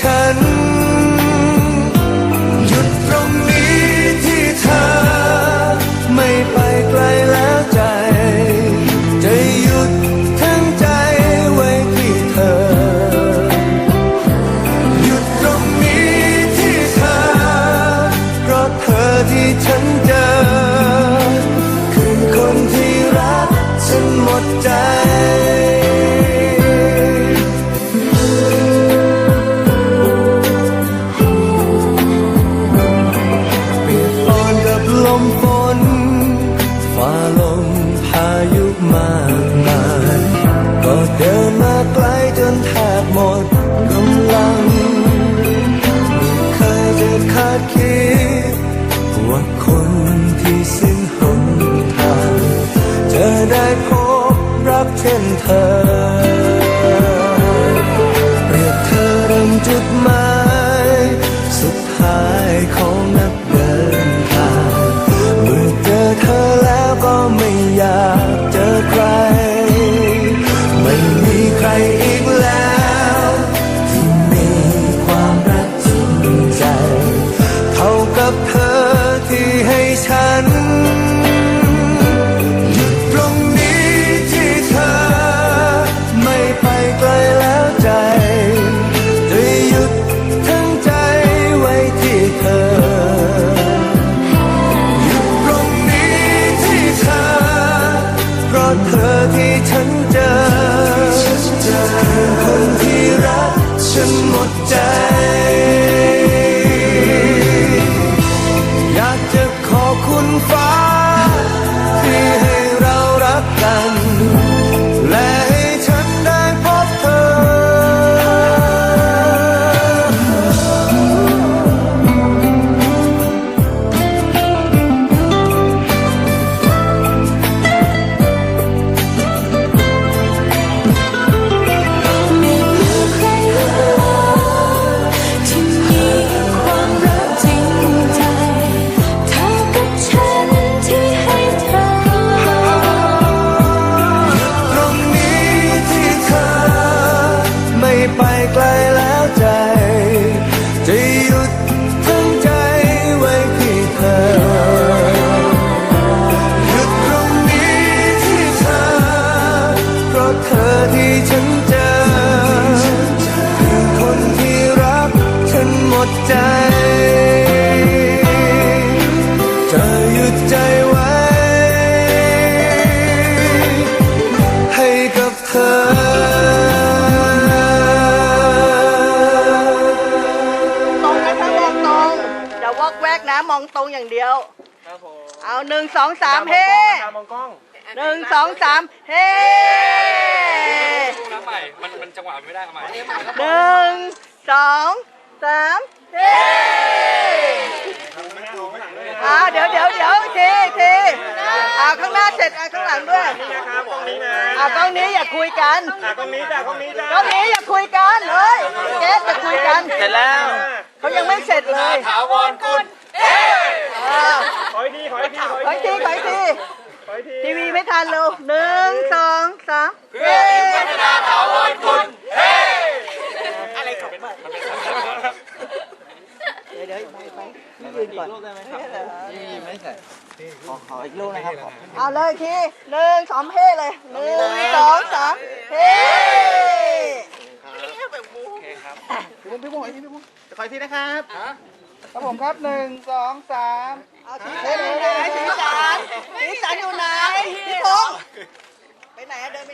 ฉัน หยุดตรงนี้ที่เธอ ไม่ไปไกลแล้วใจ จะหยุดทั้งใจไว้ที่เธอ หยุดตรงนี้ที่เธอ เพราะเธอที่ฉันเจอ นที่สิ้นหนทางจะได้พบรักเช่นเธอ อบ เพราะเธอที่ฉันเจอคือคนที่รักฉันหมดใจจะหยุดใจไว้ ให้กับเธอ ตรงนะคะมองตรงอย่าวอกแวกนะ มองตรงอย่างเดียว ครับผมเอาหนึ่งสองสามเฮ้ ตามมองกล้อง หนึ่งสองสามเฮ้น้ำใหม่มันมันจังหวะไม่ได้เอาใหม่หนึ่งสองสามเฮ้อ่าเดี๋ยวเดี๋ยวเดี๋ยวทีทีอ่าข้างหน้าเสร็จอ่าข้างหลังด้วยนะครับกล้องนี้นะอ่ากล้องนี้อย่าคุยกันอะกล้องนี้จ้ะกล้องนี้จ้ะกล้องนี้อย่าคุยกันเฮ้ยเกสอย่าคุยกันเสร็จแล้วเขายังไม่เสร็จเลยถาวรคุณ อ่า ขออีกทีขออีกที ขออีกทีขออีกที ขออีกที ค่ะลูกหนึ่งสองสามเฮ้พัฒนาถาวรคุณเฮ้อะไรของมันเดี๋ยวเดี๋ยวไปไปยืนก่อนยืนไม่ใส่ขอขออีกลูกนะครับเอาเลยทีหนึ่งสองเฮ้เลยหนึ่งสองสามเฮ้แบบพี่บุ้งพี่บุ้งพี่บุ้งจะคอยทีนะครับ ครับผมครับหนึ่งสองสามเอาสีสันสีสันสีสันอยู่ไหนพี่พงษ์ไปไหนเดินไป